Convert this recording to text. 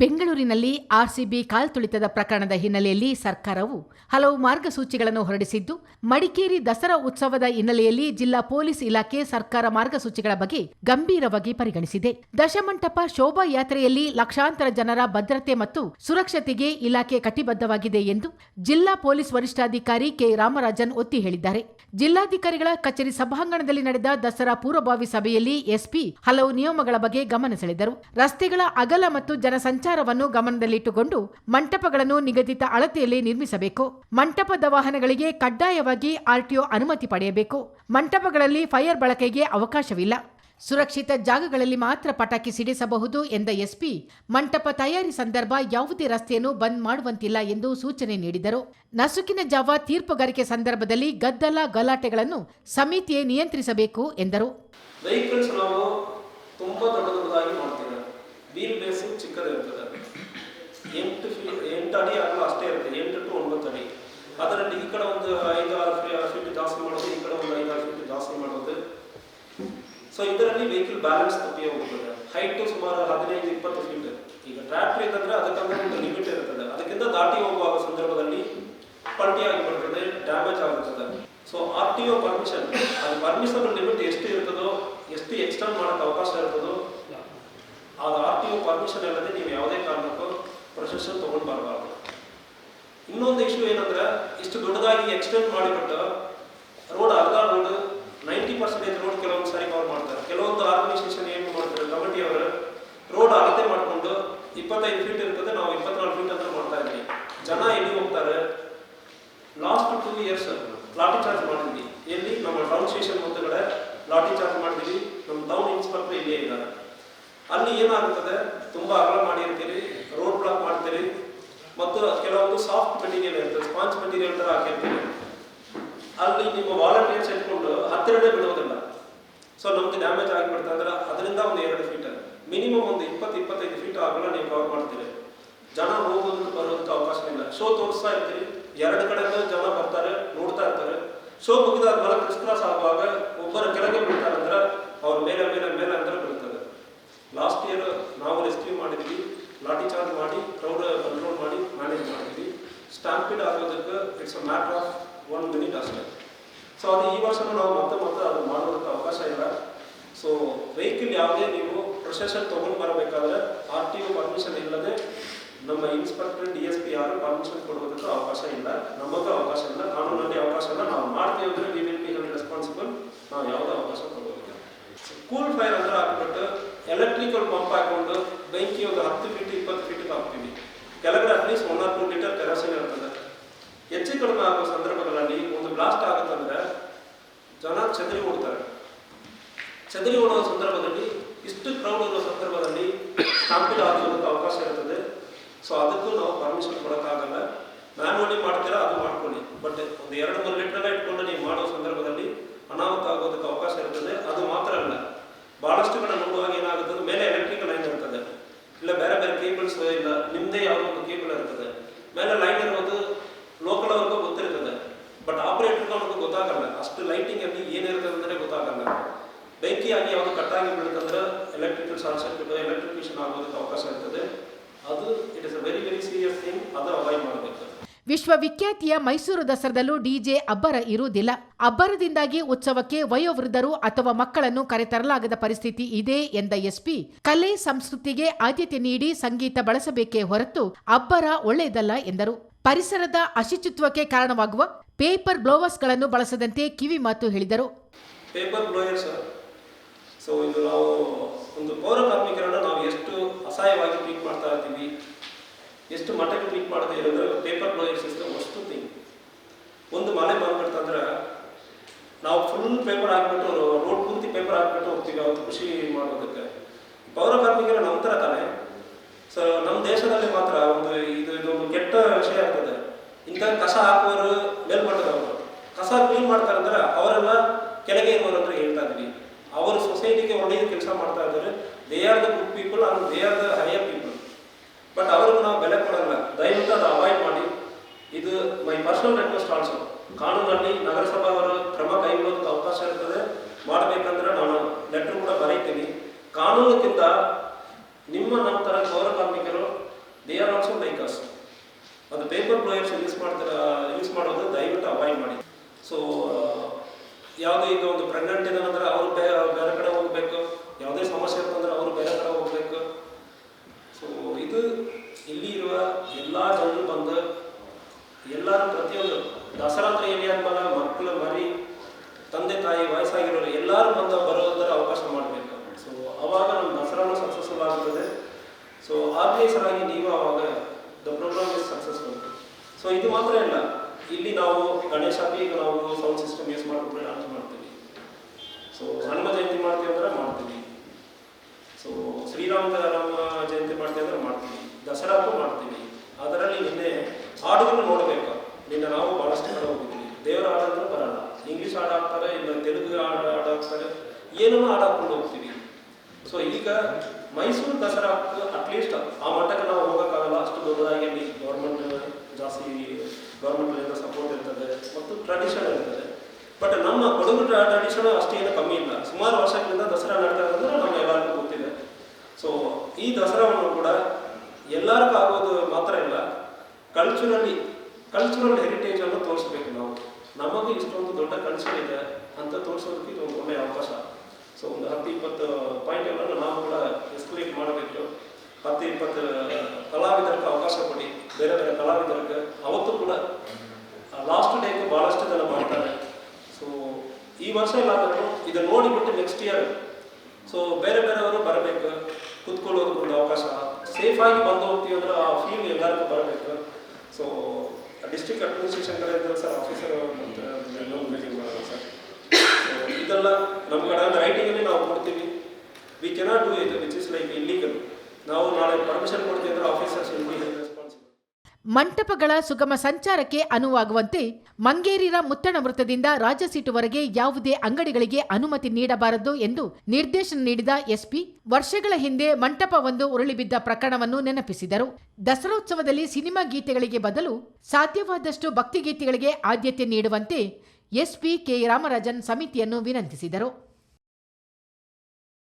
ಬೆಂಗಳೂರಿನಲ್ಲಿ ಆರ್ಸಿಬಿ ಕಾಲ್ತುಳಿತದ ಪ್ರಕರಣದ ಹಿನ್ನೆಲೆಯಲ್ಲಿ ಸರ್ಕಾರವು ಹಲವು ಮಾರ್ಗಸೂಚಿಗಳನ್ನು ಹೊರಡಿಸಿದ್ದು, ಮಡಿಕೇರಿ ದಸರಾ ಉತ್ಸವದ ಹಿನ್ನೆಲೆಯಲ್ಲಿ ಜಿಲ್ಲಾ ಪೊಲೀಸ್ ಇಲಾಖೆ ಸರ್ಕಾರ ಮಾರ್ಗಸೂಚಿಗಳ ಬಗ್ಗೆ ಗಂಭೀರವಾಗಿ ಪರಿಗಣಿಸಿದೆ. ದಶಮಂಟಪ ಶೋಭಾಯಾತ್ರೆಯಲ್ಲಿ ಲಕ್ಷಾಂತರ ಜನರ ಭದ್ರತೆ ಮತ್ತು ಸುರಕ್ಷತೆಗೆ ಇಲಾಖೆ ಕಟಿಬದ್ಧವಾಗಿದೆ ಎಂದು ಜಿಲ್ಲಾ ಪೊಲೀಸ್ ವರಿಷ್ಠಾಧಿಕಾರಿ ಕೆ. ರಾಮರಾಜನ್ ಒತ್ತಿ ಹೇಳಿದ್ದಾರೆ. ಜಿಲ್ಲಾಧಿಕಾರಿಗಳ ಕಚೇರಿ ಸಭಾಂಗಣದಲ್ಲಿ ನಡೆದ ದಸರಾ ಪೂರ್ವಭಾವಿ ಸಭೆಯಲ್ಲಿ ಎಸ್ಪಿ ಹಲವು ನಿಯಮಗಳ ಬಗ್ಗೆ ಗಮನ ಸೆಳೆದರು. ರಸ್ತೆಗಳ ಅಗಲ ಮತ್ತು ಜನಸಂಚಾರವನ್ನು ಗಮನದಲ್ಲಿಟ್ಟುಕೊಂಡು ಮಂಟಪಗಳನ್ನು ನಿಗದಿತ ಅಳತೆಯಲ್ಲಿ ನಿರ್ಮಿಸಬೇಕು. ಮಂಟಪದ ವಾಹನಗಳಿಗೆ ಕಡ್ಡಾಯವಾಗಿ ಆರ್ಟಿಒ ಅನುಮತಿ ಪಡೆಯಬೇಕು. ಮಂಟಪಗಳಲ್ಲಿ ಫೈರ್ ಬಳಕೆಗೆ ಅವಕಾಶವಿಲ್ಲ. ಸುರಕ್ಷಿತ ಜಾಗಗಳಲ್ಲಿ ಮಾತ್ರ ಪಟಾಕಿ ಸಿಡಿಸಬಹುದು ಎಂದ ಎಸ್ಪಿ ಮಂಟಪ ತಯಾರಿ ಸಂದರ್ಭ ಯಾವುದೇ ರಸ್ತೆಯನ್ನು ಬಂದ್ ಮಾಡುವಂತಿಲ್ಲ ಎಂದು ಸೂಚನೆ ನೀಡಿದರು. ನಸುಕಿನ ಜಾವ ತೀರ್ಪುಗಾರಿಕೆ ಸಂದರ್ಭದಲ್ಲಿ ಗದ್ದಲ ಗಲಾಟೆಗಳನ್ನು ಸಮಿತಿಯೇ ನಿಯಂತ್ರಿಸಬೇಕು ಎಂದರು. ವೆಹಿಕಲ್ಸ್ ನಾವು ತುಂಬಾ ದೊಡ್ಡ ದೊಡ್ಡದಾಗಿ ಮಾಡ್ತೀವಿ ವೀಲ್ ಬೇಸು ಚಿಕ್ಕದಿರ್ತದೆ ಎಂಟು ಎಂಟು ಅಡಿ ಅಗಲ ಅಷ್ಟೇ ಇರುತ್ತೆ. ಎಂಟು ಟು ಒಂಬತ್ತು ಅಡಿ. ಅದರಲ್ಲಿ ಈ ಕಡೆ ಒಂದು ಐದಾರು ಫೀಟ್ ಜಾಸ್ತಿ ಮಾಡೋದು, ಈ ಕಡೆ ಒಂದು ಐದಾರು ಫೀಟ್ ಜಾಸ್ತಿ ಮಾಡೋದು. ಸೊ ಇದರಲ್ಲಿ ವೆಹಿಕಲ್ ಬ್ಯಾಲೆನ್ಸ್ ತಪ್ಪಿ ಹೋಗ್ತದೆ. ಹೈಟ್ ಸುಮಾರು ಹದಿನೈದು, ಇಪ್ಪತ್ತು ಫೀಟ್ ಈಗ ಟ್ರ್ಯಾಕ್ಟರ್ ಇದ್ದಂದ್ರೆ ಅದಕ್ಕಂದ್ರೆ ಒಂದು ಲಿಮಿಟ್ ಇರ್ತದೆ. ಅದಕ್ಕಿಂತ ದಾಟಿ ಹೋಗುವ ಸಂದರ್ಭದಲ್ಲಿ ಪಲ್ಟಿ ಆಗಿ ಬರ್ತದೆ ಡ್ಯಾಮೇಜ್ ಆಗುತ್ತದೆ. So R T O permission ಅದು ಪರ್ಮಿಷನ್ ಲಿಮಿಟ್ ಎಷ್ಟು ಇರ್ತದೋ ಎಷ್ಟು ಎಕ್ಸ್ಟೆಂಡ್ ಮಾಡೋಕ್ಕೆ ಅವಕಾಶ ಇರ್ತದೋ ಅದು ಆರ್ ಟಿ ಒ ಪರ್ಮಿಷನ್ ಇಲ್ಲದೆ ನೀವು ಯಾವುದೇ ಕಾರಣಕ್ಕೂ ಪ್ರೊಸೆಷನ್ ತೊಗೊಂಡು ಬರಬಾರ್ದು ಇನ್ನೊಂದು ಇಶ್ಯೂ ಏನಂದ್ರೆ, ಇಷ್ಟು ದೊಡ್ಡದಾಗಿ ಎಕ್ಸ್ಟೆಂಡ್ ಮಾಡಿಬಿಟ್ಟು ರೋಡ್ ಅರ್ಧ ರೋಡ್ ನೈಂಟಿ ಪರ್ಸೆಂಟೇಜ್ ರೋಡ್ ಕೆಲವೊಂದು ಸಾರಿ ಕವರ್ ಮಾಡ್ತಾರೆ. ಕೆಲವೊಂದು ಆರ್ಗನೈಸೇಷನ್ ಏನು ಮಾಡ್ತಾರೆ ಕಮಿಟಿಯವರು ರೋಡ್ ಅಳತೆ ಮಾಡಿಕೊಂಡು ಇಪ್ಪತ್ತೈದು ಫೀಟ್ ಇರ್ತದೆ, ನಾವು ಇಪ್ಪತ್ನಾಲ್ಕು ಫೀಟ್ ಅಂತ ಮಾಡ್ತಾ ಇದ್ವಿ ಜನ ಎಲ್ಲಿ ಹೋಗ್ತಾರೆ? Last two years lathi charge ಮಾಡಿದ್ವಿ. ಎಲ್ಲಿ? ನಮ್ಮ ಟೌನ್ ಸ್ಟೇಷನ್ ಮುಂದಗಡೆ ಲಾಟಿ ಚಾರ್ಜ್ ಮಾಡಿದ್ವಿ ನಮ್ಮ ಟೌನ್ ಇನ್ಸ್ಪೆಕ್ಟರ್ ಇಲ್ಲೇ ಇದ್ದಾರೆ ಅಲ್ಲಿ ಏನಾಗುತ್ತದೆ? ತುಂಬಾ ಅಗಲ ಮಾಡಿರ್ತೀರಿ ರೋಡ್ ಬ್ಲಾಕ್ ಮಾಡ್ತೀರಿ, ಮತ್ತು ಕೆಲವೊಂದು ಸಾಫ್ಟ್ ಮೆಟೀರಿಯಲ್ ಇರ್ತದೆ ಸ್ಪಾಂಜ್ ಮೆಟೀರಿಯಲ್ ತರ ಹಾಕಿರ್ತೀರಿ. ಅಲ್ಲಿ ನಿಮ್ಮ ವಾಲಂಟಿಯರ್ಸ್ ಇಟ್ಕೊಂಡು ಹತ್ತಿರನೇ ಬಿಡುವುದಿಲ್ಲ ಸೊ ನಮ್ಗೆ ಡ್ಯಾಮೇಜ್ ಆಗಿಬಿಡ್ತಾ ಅಂದ್ರೆ ಅದರಿಂದ ಒಂದು ಎರಡು ಫೀಟ್ ಮಿನಿಮಮ್ ಒಂದು ಇಪ್ಪತ್ತು, ಇಪ್ಪತ್ತೈದು ಫೀಟ್ ಆಗಲ್ಲ ನೀವು ಕವರ್ ಮಾಡ್ತೀರಿ. ಜನ ಹೋಗೋದಕ್ಕೆ ಬರೋದಕ್ಕೆ ಅವಕಾಶ ಇಲ್ಲ. ಶೋ ತೋರಿಸ್ತಾ ಇರ್ತೀರಿ, ಎರಡು ಕಡೆಯಿಂದ ಜನ ಬರ್ತಾರೆ, ನೋಡ್ತಾ ಇರ್ತಾರೆ. ಸೊ ಮುಗಿದಾದ್ಮೇಲೆ ಕ್ರಿಸ್ಮಸ್ ಆಗುವಾಗ ಒಬ್ಬರ ಕೆಳಗೆ ಬಿಡ್ತಾರೆ ಅಂದ್ರೆ, ಅವ್ರ ಮೇಲೆ ಮೇಲೆ ಮೇಲೆ ಅಂದ್ರೆ ಲಾಸ್ಟ್ ಇಯರ್ ನಾವು ರೆಸ್ಕ್ಯೂ ಮಾಡಿದ್ವಿ. ಲಾಠಿ ಚಾರ್ಜ್ ಮಾಡಿ ಕ್ರೌಡ್ ಕಂಟ್ರೋಲ್ ಮಾಡಿ ಮ್ಯಾನೇಜ್ ಮಾಡಿದ್ವಿ. ಸ್ಟ್ಯಾಂಪಿಡ್ ಆಗೋದಕ್ಕೆ it's a matter of one minute ಅಷ್ಟೇ. ಸೊ ಅದು ಈ ವರ್ಷನೂ ನಾವು ಮತ್ತೆ ಮತ್ತೆ ಅದು ಮಾಡೋದಕ್ಕೆ ಅವಕಾಶ ಇಲ್ಲ. ಸೊ ವೆಹಿಕಲ್ ಯಾವುದೇ ನೀವು ಪ್ರೊಸೆಷನ್ ತೊಗೊಂಡು ಬರಬೇಕಾದ್ರೆ ಆರ್ ಟಿ ಒ ಪರ್ಮಿಷನ್ ಇಲ್ಲದೆ ನಮ್ಮ ಇನ್ಸ್ಪೆಕ್ಟರ್ ಡಿ ಎಸ್ ಪಿ ಯಾರು ಪರ್ಮಿಷನ್ ಕೊಡೋದಕ್ಕೆ ಅವಕಾಶ ಇಲ್ಲ. ನಮಗೂ ಅವಕಾಶ ಇಲ್ಲ. ಕಾನೂನಲ್ಲಿ ಅವಕಾಶ ಇಲ್ಲ. ನಾವು ಮಾಡ್ತೀವಿ ಅಂದರೆ ವಿ ವಿಲ್ ಬಿ ರೆಸ್ಪಾನ್ಸಿಬಲ್ ನಾವು ಯಾವುದೇ ಅವಕಾಶ ಕೊಡೋದಿಲ್ಲ. ಕೂಲ್ ಫೈರ್ ಅಂದ್ರೆ ಹಾಕ್ಬಿಟ್ಟು ಎಲೆಕ್ಟ್ರಿಕಲ್ ಪಂಪ್ ಹಾಕೊಂಡು ಬೆಂಕಿ ಒಂದು ಹತ್ತು ಫೀಟ್ ಇಪ್ಪತ್ತು ಫೀಟ್ ಹಾಕ್ತೀವಿ. ಕೆಳಗಡೆ at least one or two litre kerosene ಇರ್ತದೆ ಹೆಚ್ಚು ಕಡಿಮೆ ಆಗುವ ಸಂದರ್ಭಗಳಲ್ಲಿ ಒಂದು ಬ್ಲಾಸ್ಟ್ ಆಗುತ್ತಂದ್ರೆ ಜನ ಚದರಿ ಓಡ್ತಾರೆ. ಚದರಿ ಓಡುವ ಸಂದರ್ಭದಲ್ಲಿ, ಇಷ್ಟು ಕ್ರೌಡ್ ಇರುವ ಸಂದರ್ಭದಲ್ಲಿ ಸ್ಟಾಂಪಿಲ್ ಆಗೋದಕ್ಕೆ ಅವಕಾಶ ಇರ್ತದೆ ಸೊ ಅದಕ್ಕೂ ನಾವು ಪರ್ಮಿಷನ್ ಕೊಡೋಕ್ಕಾಗಲ್ಲ ಮ್ಯಾನ್ಯುವಲಿ ಮಾಡ್ತೀರಾ, ಅದು ಮಾಡ್ಕೊಳ್ಳಿ. ಬಟ್ ಒಂದು ಎರಡು ಮೂರು ಲೀಟರ್ ಇಟ್ಕೊಂಡು ನೀವು ಮಾಡೋ ಸಂದರ್ಭದಲ್ಲಿ ಅನಾಹುತ ಆಗೋದಕ್ಕೆ ಅವಕಾಶ ಇರ್ತದೆ ಅದು ಮಾತ್ರ ಅಲ್ಲ. ಬಹಳಷ್ಟು ಕಡೆ ನೋಡುವಾಗ ಅಂದ್ರೆ ಮೇಲೆ ಎಲೆಕ್ಟ್ರಿಕಲ್ ಲೈನ್ ಇರ್ತದೆ. ಇಲ್ಲ ಬೇರೆ ಬೇರೆ ಕೇಬಲ್ಸ್ ಇಲ್ಲ ನಿಮ್ಮದೇ ಯಾವುದೋ ಒಂದು ಕೇಬಲ್ ಇರ್ತದೆ. ಮೇಲೆ ಲೈನ್ ಇರೋದು ಲೋಕಲ್ ಅವ್ರಿಗೂ ಗೊತ್ತಿರ್ತದೆ. ಬಟ್ ಆಪರೇಟರ್ ಅವ್ರಿಗೆ ಗೊತ್ತಾಗಲ್ಲ. ಅಷ್ಟು ಲೈಟಿಂಗ್ ಅಲ್ಲಿ ಏನಿರ್ತದೆ ಅಂದ್ರೆ ಗೊತ್ತಾಗಲ್ಲ. ಬೆಂಕಿ ಆಗಿ ಯಾವುದು ಕಟ್ಟಾಗಿ ಬೀಳುತ್ತಂದ್ರೆ ಎಲೆಕ್ಟ್ರಿಕಲ್ ಶಾರ್ಟ್ ಸರ್ಕ್ಯೂಟ್ ಎಲೆಕ್ಟ್ರಿಕೇಶನ್ ಆಗೋದಕ್ಕೆ ಅವಕಾಶ ಇರ್ತದೆ. ಅದು it is a very very serious thing ಅದು ಅವಾಯ್ಡ್ ಮಾಡಬೇಕು. ವಿಶ್ವವಿಖ್ಯಾತಿಯ ಮೈಸೂರು ದಸರಾದಲ್ಲೂ ಡಿಜೆ ಅಬ್ಬರ ಇರುವುದಿಲ್ಲ. ಅಬ್ಬರದಿಂದಾಗಿ ಉತ್ಸವಕ್ಕೆ ವಯೋವೃದ್ಧರು ಅಥವಾ ಮಕ್ಕಳನ್ನು ಕರೆತರಲಾಗದ ಪರಿಸ್ಥಿತಿ ಇದೆ ಎಂದ ಎಸ್ಪಿ, ಕಲೆ ಸಂಸ್ಕೃತಿಗೆ ಆದ್ಯತೆ ನೀಡಿ ಸಂಗೀತ ಬಳಸಬೇಕೇ ಹೊರತು ಅಬ್ಬರ ಒಳ್ಳೆಯದಲ್ಲ ಎಂದರು. ಪರಿಸರದ ಅಶುಚಿತ್ವಕ್ಕೆ ಕಾರಣವಾಗುವ ಪೇಪರ್ ಬ್ಲೋವರ್ಸ್ಗಳನ್ನು ಬಳಸದಂತೆ ಕಿವಿ ಮಾತು ಹೇಳಿದರು. ಪೇಪರ್ ಬ್ಲೋಯರ್ಸ್ ಸೊ ಇದು ನಾವು ಒಂದು ಪೌರ ಕಾರ್ಮಿಕರನ್ನು ನಾವು ಎಷ್ಟು ಅಸಹಾಯವಾಗಿ ಟ್ರೀಟ್ ಮಾಡ್ತಾ ಇರ್ತೀವಿ ಎಷ್ಟು ಮಠಕ್ಕೆ ಟ್ರೀಟ್ ಮಾಡದೆ ಇರೋದ್ರೆ ಪೇಪರ್ ಪ್ರೊಜೆಕ್ಟ್ ಸಿಸ್ಟಮ್ ಅಷ್ಟು ಥಿಂಗ್ ಒಂದು ಮಳೆ ಬಂದ್ಬಿಡ್ತಂದ್ರೆ ನಾವು ಫುಲ್ ಪೇಪರ್ ಹಾಕ್ಬಿಟ್ಟು ರೋಡ್ ಪೂರ್ತಿ ಪೇಪರ್ ಹಾಕ್ಬಿಟ್ಟು ಹೋಗ್ತೀವಿ, ಅವತ್ತು ಖುಷಿ ಮಾಡೋದಕ್ಕೆ ಪೌರ ಕಾರ್ಮಿಕರ ನಂತರ ತಾನೆ. ಸೊ ನಮ್ಮ ದೇಶದಲ್ಲಿ ಮಾತ್ರ ಒಂದು ಇದು ಇದೊಂದು ಕೆಟ್ಟ ವಿಷಯ ಆಗ್ತದೆ. ಇಂಥ ಕಸ ಹಾಕುವವರು ಮೇಲ್ಮಟ್ಟದವರು. ಕಸ ಕ್ಲೀನ್ ಮಾಡ್ತಾರೆ ಅಂದ್ರೆ ಅವರೆಲ್ಲ ಕೆಳಗೆ ಇರುವವರು ಅಂತ ಹೇಳ್ತಾ ಇದ್ವಿ ಅವರು ಸೊಸೈಟಿಗೆ ಒಳ್ಳೆಯ ಕೆಲಸ ಮಾಡ್ತಾ ಇದ್ದಾರೆ they are the good people and they are the higher people but ಅವ್ರಿಗೆ ನಾವು ಬೆಲೆ ಕೊಡಲ್ಲ ದಯವಿಟ್ಟು ಅದು ಅವಾಯ್ಡ್ ಮಾಡಿ ಇದು ಮೈ ಪರ್ಸನಲ್ ರಿಕ್ವೆಸ್ಟ್ ಆಲ್ಸೋ ಕಾನೂನಲ್ಲಿ ನಗರಸಭಾವರು ಕ್ರಮ ಕೈಗೊಳ್ಳೋದಕ್ಕೆ ಅವಕಾಶ ಇರ್ತದೆ ಮಾಡಬೇಕಂದ್ರೆ ನಾನು ಲೆಟರ್ ಕೂಡ ಬರೀತೀನಿ ಕಾನೂನಕ್ಕಿಂತ ನಿಮ್ಮ ನಮ್ಮ ಥರ ಪೌರ ಕಾರ್ಮಿಕರು they are also like us ಅದು ಪೇಪರ್ ಪ್ಲೇಯರ್ಸ್ ಯೂಸ್ ಮಾಡ್ತಾರೆ ಯೂಸ್ ಮಾಡೋದು ದಯವಿಟ್ಟು ಅವಾಯ್ಡ್ ಮಾಡಿ. ಸೊ ಯಾವುದೇ ಈಗ ಒಂದು ಪ್ರೆಗ್ನೆಂಟ್ ಇದಾನಂದ್ರೆ ಅವರು ಬೇರೆ ಬೇರೆ ಕಡೆ ಹೋಗ್ಬೇಕು. ಯಾವುದೇ ಸಮಸ್ಯೆ ಇರ್ತಂದ್ರೆ ಅವರು ಬೇರೆ ಕಡೆ ಹೋಗ್ಬೇಕು. ಸೊ ಇದು ಇಲ್ಲಿ ಇರುವ ಎಲ್ಲ ಜನರು ಬಂದು ಎಲ್ಲರೂ ಪ್ರತಿಯೊಂದು ದಸರಾ ಅಂದ್ರೆ ಏನೇ ಅಂದ್ಮೇಲೆ ಮಕ್ಕಳು ಮರಿ ತಂದೆ ತಾಯಿ ವಯಸ್ಸಾಗಿರೋರು ಎಲ್ಲರೂ ಬಂದು ಬರೋದರ ಅವಕಾಶ ಮಾಡಬೇಕು ಸೊ ಅವಾಗ ನಮ್ಮ ದಸರಾನು ಸಕ್ಸಸ್ಫುಲ್ ಆಗ್ತದೆ ಸೊ ಆರ್ಗನೈಸರ್ ನೀವು ಅವಾಗ the program is successful so ಇದು ಮಾತ್ರ ಇಲ್ಲ ಇಲ್ಲಿ ನಾವು ಗಣೇಶ ಹಬ್ಬ ಈಗ ನಾವು ಸೌಂಡ್ ಸಿಸ್ಟಮ್ ಯೂಸ್ ಮಾಡಿಬಿಟ್ಟು ಡಾನ್ಸ್ ಮಾಡ್ತೀವಿ. ಸೊ ಹನುಮ ಜಯಂತಿ ಮಾಡ್ತೀವಿ ಅಂದ್ರೆ ಮಾಡ್ತೀವಿ. ಸೊ ಶ್ರೀರಾಮ ರಾಮ ಜಯಂತಿ ಮಾಡ್ತೀವಿ ಅಂದ್ರೆ ಮಾಡ್ತೀವಿ. ದಸರಾಕ್ಕೂ ಮಾಡ್ತೀವಿ. ಅದರಲ್ಲಿ ನಿನ್ನೆ ಹಾಡುಗಳನ್ನು ನೋಡಬೇಕು. ನಿನ್ನೆ ನಾವು ಭಾಳಷ್ಟು ಕಡೆ ಹೋಗಿದ್ವಿ. ದೇವರ ಹಾಡಂದ್ರೆ ಬರಲ್ಲ. ಇಂಗ್ಲೀಷ್ ಹಾಡು ಹಾಕ್ತಾರೆ, ಇಲ್ಲ ತೆಲುಗು ಹಾಡು ಹಾಡು ಹಾಕ್ತಾರೆ. ಹಾಡು ಹಾಕ್ಕೊಂಡು ಹೋಗ್ತೀವಿ. ಸೊ ಈಗ ಮೈಸೂರು ದಸರಾ ಅಟ್ಲೀಸ್ಟ್ ಆ ಮಟ್ಟಕ್ಕೆ ನಾವು ಹೋಗೋಕ್ಕಾಗಲ್ಲ. ಅಷ್ಟು ದೊಡ್ಡದಾಗಿ ಅಲ್ಲಿ ಗೌರ್ಮೆಂಟ್ ಜಾಸ್ತಿ ಗೌರ್ಮೆಂಟ್ನಿಂದ ಸಪೋರ್ಟ್ ಇರ್ತದೆ ಮತ್ತು ಟ್ರೆಡಿಷನ್ ಇರ್ತದೆ ಬಟ್ ನಮ್ಮ ಕೊಡಗು ಟ್ರೆಡಿಷನ್ ಅಷ್ಟೇನು ಕಮ್ಮಿ ಇಲ್ಲ. ಸುಮಾರು ವರ್ಷಗಳಿಂದ ದಸರಾ ನಡ್ತಾ ಇರೋದ್ರೆ ನಮ್ಮ ಎಲ್ಲರಿಗೂ ಗೊತ್ತಿದೆ. ಸೊ ಈ ದಸರಾವನ್ನು ಕೂಡ ಎಲ್ಲರಿಗೂ ಆಗೋದು ಮಾತ್ರ ಇಲ್ಲ. ಕಲ್ಚರಲಿ ಕಲ್ಚರಲ್ ಹೆರಿಟೇಜ್ ಅನ್ನು ತೋರಿಸ್ಬೇಕು ನಾವು. ನಮಗೆ ಇಷ್ಟೊಂದು ದೊಡ್ಡ ಕಲ್ಚರ್ ಇದೆ ಅಂತ ತೋರಿಸೋದಕ್ಕೆ ಒಂದು ಒಳ್ಳೆಯ ಅವಕಾಶ. ಸೊ ಒಂದು ಹತ್ತು ಇಪ್ಪತ್ತು ಪಾಯಿಂಟ್ಗಳನ್ನು ನಾವು ಕೂಡ ಎಸ್ಕಲೇಟ್ ಮಾಡಬೇಕು. ಹತ್ತು ಇಪ್ಪತ್ತು ಕಲಾವಿದರಿಗೆ ಅವಕಾಶ ಕೊಡಿ. ಬೇರೆ ಬೇರೆ ಕಲಾವಿದರಿಗೆ. ಅವತ್ತು ಕೂಡ ಲಾಸ್ಟ್ ಟೈಮ್ ಭಾಳಷ್ಟು ಜನ ಮಾಡ್ತಾರೆ ಸೊ ಈ ವರ್ಷ ಎಲ್ಲಾದರೂ ಇದನ್ನು ನೋಡಿಬಿಟ್ಟು ನೆಕ್ಸ್ಟ್ ಇಯರ್ ಸೊ ಬೇರೆ ಬೇರೆಯವರು ಬರಬೇಕು ಕುತ್ಕೊಳ್ಳೋದಕ್ಕೆ ಒಂದು ಅವಕಾಶ. ಸೇಫಾಗಿ ಬಂದು ಹೋಗ್ತೀವಿ ಅಂದ್ರೆ ಆ ಫೀಲ್ ಎಲ್ಲರಿಗೂ ಬರಬೇಕು. ಸೊ ಡಿಸ್ಟ್ರಿಕ್ಟ್ ಅಡ್ಮಿನಿಸ್ಟ್ರೇಷನ್ ಕಡೆಯಿಂದ ಸರ್ ಆಫೀಸರ್ ಮೀಟಿಂಗ್ ಮಾಡೋದು ಸರ್. ಇದೆಲ್ಲ ನಮ್ಮ ಕಡೆ ರೈಟಿಂಗಲ್ಲಿ ನಾವು ಕೊಡ್ತೀವಿ. We cannot do it which is like illegal ನಾವು ನಾಳೆ ಪರ್ಮಿಷನ್ ಕೊಡ್ತೀವಿ ಅಂದ್ರೆ ಆಫೀಸರ್ಸ್ ರೆಸ್ಪಾನ್ಸಿಬಲ್ ಮಂಟಪಗಳ ಸುಗಮ ಸಂಚಾರಕ್ಕೆ ಅನುವಾಗುವಂತೆ ಮಂಗೇರಿರ ಮುತ್ತಣ ವೃತ್ತದಿಂದ ರಾಜಸೀಟುವರೆಗೆ ಯಾವುದೇ ಅಂಗಡಿಗಳಿಗೆ ಅನುಮತಿ ನೀಡಬಾರದು ಎಂದು ನಿರ್ದೇಶನ ನೀಡಿದ ಎಸ್ಪಿ. ವರ್ಷಗಳ ಹಿಂದೆ ಮಂಟಪವೊಂದು ಉರುಳಿಬಿದ್ದ ಪ್ರಕರಣವನ್ನು ನೆನಪಿಸಿದರು. ದಸರೋತ್ಸವದಲ್ಲಿ ಸಿನಿಮಾ ಗೀತೆಗಳಿಗೆ ಬದಲು ಸಾಧ್ಯವಾದಷ್ಟು ಭಕ್ತಿಗೀತೆಗಳಿಗೆ ಆದ್ಯತೆ ನೀಡುವಂತೆ ಎಸ್ಪಿ ಕೆ. ರಾಮರಾಜನ್ ಸಮಿತಿಯನ್ನು ವಿನಂತಿಸಿದರು.